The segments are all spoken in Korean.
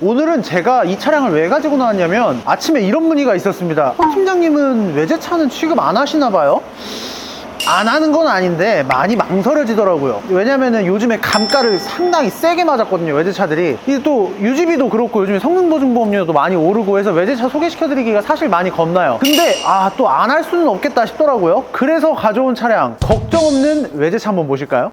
오늘은 제가 이 차량을 왜 가지고 나왔냐면 아침에 이런 문의가 있었습니다. 어, 팀장님은 외제차는 취급 안 하시나 봐요? 안 하는 건 아닌데 많이 망설여지더라고요. 왜냐면은 요즘에 감가를 상당히 세게 맞았거든요. 외제차들이. 이게 또 유지비도 그렇고 요즘에 성능보증보험료도 많이 오르고 해서 외제차 소개시켜드리기가 사실 많이 겁나요. 근데 아 또 안 할 수는 없겠다 싶더라고요. 그래서 가져온 차량 걱정 없는 외제차 한번 보실까요?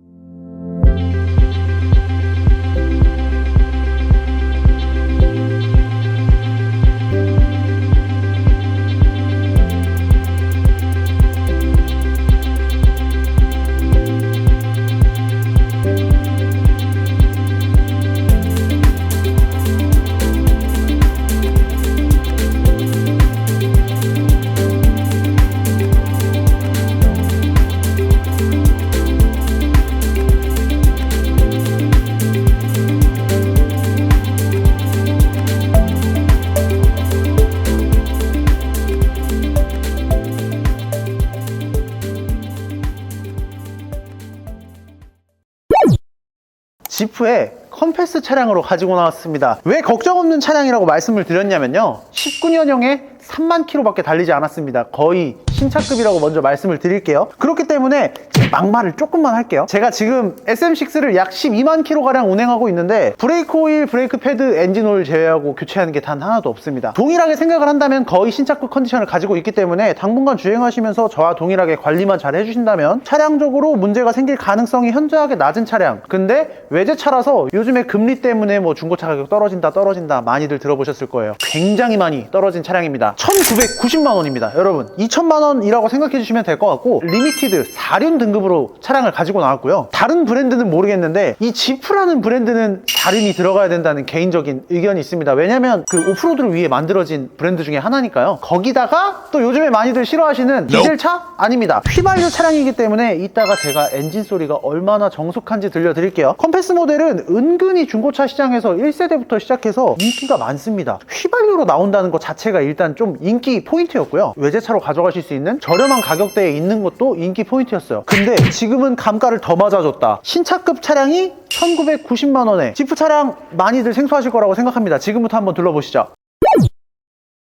지프의 컴패스 차량으로 가지고 나왔습니다. 왜 걱정 없는 차량이라고 말씀을 드렸냐면요. 19년형에 3만 킬로밖에 달리지 않았습니다. 거의 신차급이라고 먼저 말씀을 드릴게요. 그렇기 때문에 제 막말을 조금만 할게요. 제가 지금 SM6를 약 12만 킬로가량 운행하고 있는데 브레이크 오일, 브레이크 패드, 엔진 오일 제외하고 교체하는 게 단 하나도 없습니다. 동일하게 생각을 한다면 거의 신차급 컨디션을 가지고 있기 때문에 당분간 주행하시면서 저와 동일하게 관리만 잘 해주신다면 차량적으로 문제가 생길 가능성이 현저하게 낮은 차량. 근데 외제차라서 요즘에 금리 때문에 뭐 중고차 가격 떨어진다 떨어진다 많이들 들어보셨을 거예요. 굉장히 많이 떨어진 차량입니다. 1990만 원입니다. 여러분 2천만 원이라고 생각해 주시면 될 것 같고 리미티드 4륜 등급으로 차량을 가지고 나왔고요. 다른 브랜드는 모르겠는데 이 지프라는 브랜드는 4륜이 들어가야 된다는 개인적인 의견이 있습니다. 왜냐면 그 오프로드를 위해 만들어진 브랜드 중에 하나니까요. 거기다가 또 요즘에 많이들 싫어하시는 디젤차 아닙니다. 휘발유 차량이기 때문에 이따가 제가 엔진 소리가 얼마나 정숙한지 들려드릴게요. 컴패스 모델은 은근히 중고차 시장에서 1세대부터 시작해서 인기가 많습니다. 휘발유로 나온다는 것 자체가 일단 좀 인기 포인트였고요. 외제차로 가져가실 수 있는 저렴한 가격대에 있는 것도 인기 포인트였어요. 근데 지금은 감가를 더 맞아줬다. 신차급 차량이 1990만 원에 지프 차량 많이들 생소하실 거라고 생각합니다. 지금부터 한번 둘러보시죠.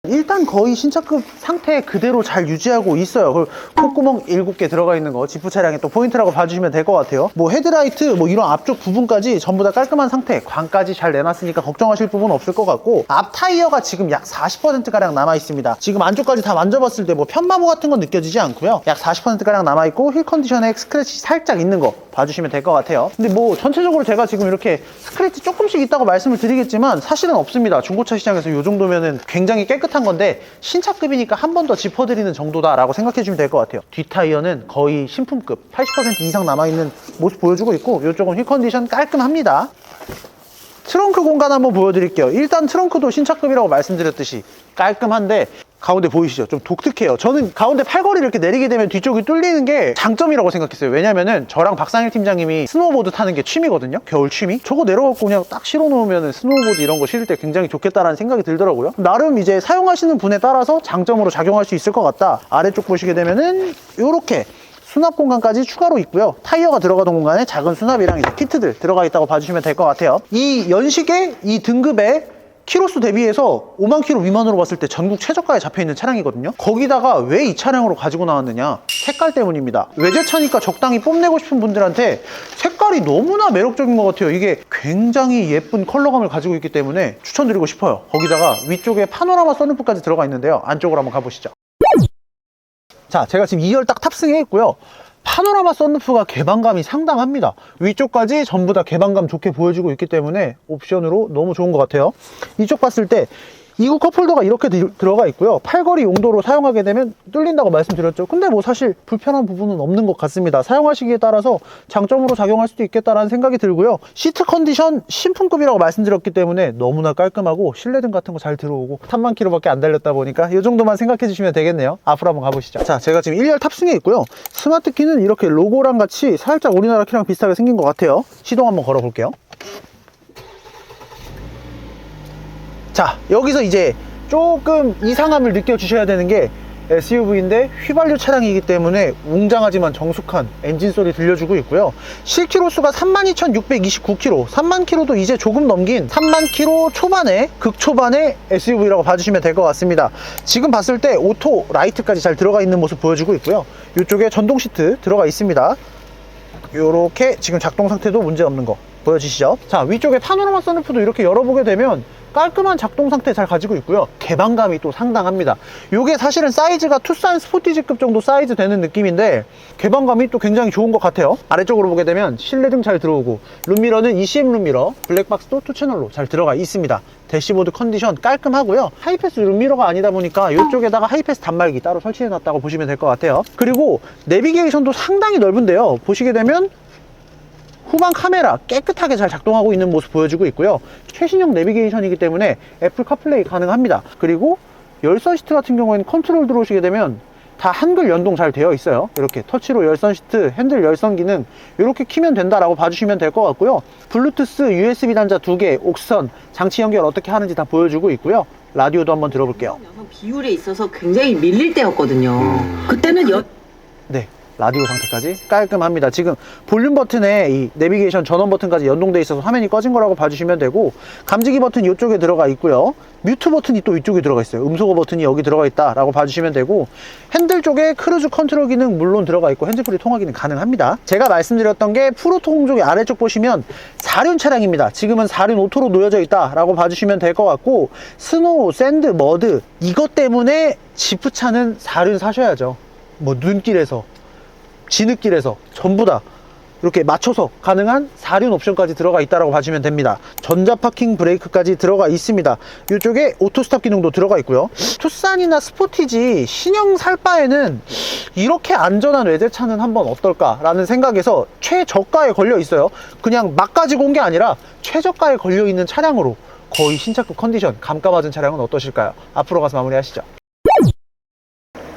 일단 거의 신차급 상태 그대로 잘 유지하고 있어요. 그 콧구멍 7개 들어가 있는 거 지프 차량의 또 포인트라고 봐주시면 될 것 같아요. 뭐 헤드라이트 뭐 이런 앞쪽 부분까지 전부 다 깔끔한 상태, 광까지 잘 내놨으니까 걱정하실 부분 없을 것 같고 앞 타이어가 지금 약 40%가량 남아 있습니다. 지금 안쪽까지 다 만져봤을 때 뭐 편마모 같은 건 느껴지지 않고요. 약 40%가량 남아 있고 힐 컨디션에 스크래치 살짝 있는 거 봐주시면 될 것 같아요. 근데 뭐 전체적으로 제가 지금 이렇게 스크래치 조금씩 있다고 말씀을 드리겠지만 사실은 없습니다. 중고차 시장에서 이 정도면은 굉장히 깨끗한 건데 신차급이니까 한 번 더 짚어드리는 정도다라고 생각해 주시면 될 것 같아요. 뒷 타이어는 거의 신품급 80% 이상 남아있는 모습 보여주고 있고 이쪽은 휠 컨디션 깔끔합니다. 트렁크 공간 한번 보여드릴게요. 일단 트렁크도 신차급이라고 말씀드렸듯이 깔끔한데 가운데 보이시죠? 좀 독특해요. 저는 가운데 팔걸이를 이렇게 내리게 되면 뒤쪽이 뚫리는 게 장점이라고 생각했어요. 왜냐면은 저랑 박상일 팀장님이 스노우보드 타는 게 취미거든요. 겨울 취미. 저거 내려갖고 그냥 딱 실어놓으면 스노우보드 이런 거 실을 때 굉장히 좋겠다라는 생각이 들더라고요. 나름 이제 사용하시는 분에 따라서 장점으로 작용할 수 있을 것 같다. 아래쪽 보시게 되면은 이렇게 수납 공간까지 추가로 있고요. 타이어가 들어가던 공간에 작은 수납이랑 이제 키트들 들어가 있다고 봐주시면 될 것 같아요. 이 연식의 이 등급의 키로수 대비해서 5만 킬로 미만으로 봤을 때 전국 최저가에 잡혀 있는 차량이거든요. 거기다가 왜 이 차량으로 가지고 나왔느냐? 색깔 때문입니다. 외제차니까 적당히 뽐내고 싶은 분들한테 색깔이 너무나 매력적인 것 같아요. 이게 굉장히 예쁜 컬러감을 가지고 있기 때문에 추천드리고 싶어요. 거기다가 위쪽에 파노라마 선루프까지 들어가 있는데요. 안쪽으로 한번 가보시죠. 자, 제가 지금 2열 딱 탑승해 있고요. 파노라마 썬루프가 개방감이 상당합니다. 위쪽까지 전부 다 개방감 좋게 보여주고 있기 때문에 옵션으로 너무 좋은 것 같아요. 이쪽 봤을 때 이구 컵홀더가 이렇게 들- 들어가 있고요. 팔걸이 용도로 사용하게 되면 뚫린다고 말씀드렸죠. 근데 뭐 사실 불편한 부분은 없는 것 같습니다. 사용하시기에 따라서 장점으로 작용할 수도 있겠다라는 생각이 들고요. 시트 컨디션 신품급이라고 말씀드렸기 때문에 너무나 깔끔하고 실내등 같은 거 잘 들어오고 3만 킬로밖에 안 달렸다 보니까 이 정도만 생각해 주시면 되겠네요. 앞으로 한번 가보시죠. 자, 제가 지금 1열 탑승해 있고요. 스마트 키는 이렇게 로고랑 같이 살짝 우리나라 키랑 비슷하게 생긴 것 같아요. 시동 한번 걸어 볼게요. 자 여기서 이제 조금 이상함을 느껴주셔야 되는 게 SUV인데 휘발유 차량이기 때문에 웅장하지만 정숙한 엔진 소리 들려주고 있고요. 실키로 수가 32,629km, 3만 킬로도 이제 조금 넘긴 3만 킬로 초반에 극초반의 SUV라고 봐주시면 될 것 같습니다. 지금 봤을 때 오토 라이트까지 잘 들어가 있는 모습 보여주고 있고요. 이쪽에 전동 시트 들어가 있습니다. 이렇게 지금 작동 상태도 문제 없는 거 보여지시죠? 자 위쪽에 파노라마 선루프도 이렇게 열어보게 되면 깔끔한 작동 상태 잘 가지고 있고요. 개방감이 또 상당합니다. 이게 사실은 사이즈가 투싼 스포티지급 정도 사이즈 되는 느낌인데 개방감이 또 굉장히 좋은 것 같아요. 아래쪽으로 보게 되면 실내 등 잘 들어오고 룸미러는 ECM 룸미러 블랙박스도 투 채널로 잘 들어가 있습니다. 대시보드 컨디션 깔끔하고요. 하이패스 룸미러가 아니다 보니까 이쪽에다가 하이패스 단말기 따로 설치해 놨다고 보시면 될 것 같아요. 그리고 내비게이션도 상당히 넓은데요. 보시게 되면 후방 카메라 깨끗하게 잘 작동하고 있는 모습 보여주고 있고요. 최신형 내비게이션이기 때문에 애플 카플레이 가능합니다. 그리고 열선 시트 같은 경우에는 컨트롤 들어오시게 되면 다 한글 연동 잘 되어 있어요. 이렇게 터치로 열선 시트 핸들 열선 기능 이렇게 키면 된다라고 봐주시면 될 것 같고요. 블루투스 USB 단자 두 개 옥선 장치 연결 어떻게 하는지 다 보여주고 있고요. 라디오도 한번 들어볼게요. 비율에 있어서 굉장히 밀릴 때였거든요. 그때는 여, 네 라디오 상태까지 깔끔합니다. 지금 볼륨 버튼에 이 내비게이션 전원 버튼까지 연동돼 있어서 화면이 꺼진 거라고 봐주시면 되고 감지기 버튼 이쪽에 들어가 있고요. 뮤트 버튼이 또 이쪽에 들어가 있어요. 음소거 버튼이 여기 들어가 있다 라고 봐주시면 되고 핸들 쪽에 크루즈 컨트롤 기능 물론 들어가 있고 핸즈프리 통화 기능 가능합니다. 제가 말씀드렸던 게 프로토 공족의 아래쪽 보시면 4륜 차량입니다. 지금은 4륜 오토로 놓여져 있다 라고 봐주시면 될 것 같고 스노우, 샌드, 머드 이것 때문에 지프차는 4륜 사셔야죠. 뭐 눈길에서 진흙길에서 전부 다 이렇게 맞춰서 가능한 4륜 옵션까지 들어가 있다고 봐주면 됩니다. 전자 파킹 브레이크까지 들어가 있습니다. 이쪽에 오토스탑 기능도 들어가 있고요. 투싼이나 스포티지 신형 살 바에는 이렇게 안전한 외제차는 한번 어떨까라는 생각에서 최저가에 걸려 있어요. 그냥 막 가지고 온 게 아니라 최저가에 걸려 있는 차량으로 거의 신차급 컨디션 감가맞은 차량은 어떠실까요? 앞으로 가서 마무리하시죠.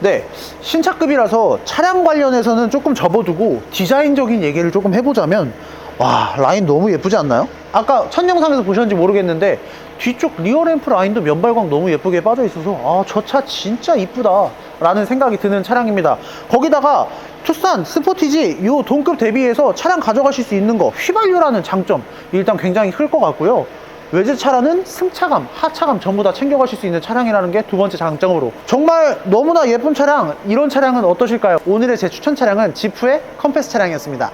네, 신차급이라서 차량 관련해서는 조금 접어두고 디자인적인 얘기를 조금 해보자면 와 라인 너무 예쁘지 않나요? 아까 첫 영상에서 보셨는지 모르겠는데 뒤쪽 리어램프 라인도 면발광 너무 예쁘게 빠져 있어서 아 저 차 진짜 이쁘다 라는 생각이 드는 차량입니다 거기다가 투싼 스포티지 요 동급 대비해서 차량 가져가실 수 있는 거 휘발유라는 장점 일단 굉장히 클 것 같고요 외제차라는 승차감, 하차감 전부 다 챙겨가실 수 있는 차량이라는 게 두 번째 장점으로 정말 너무나 예쁜 차량 이런 차량은 어떠실까요? 오늘의 제 추천 차량은 지프의 컴패스 차량이었습니다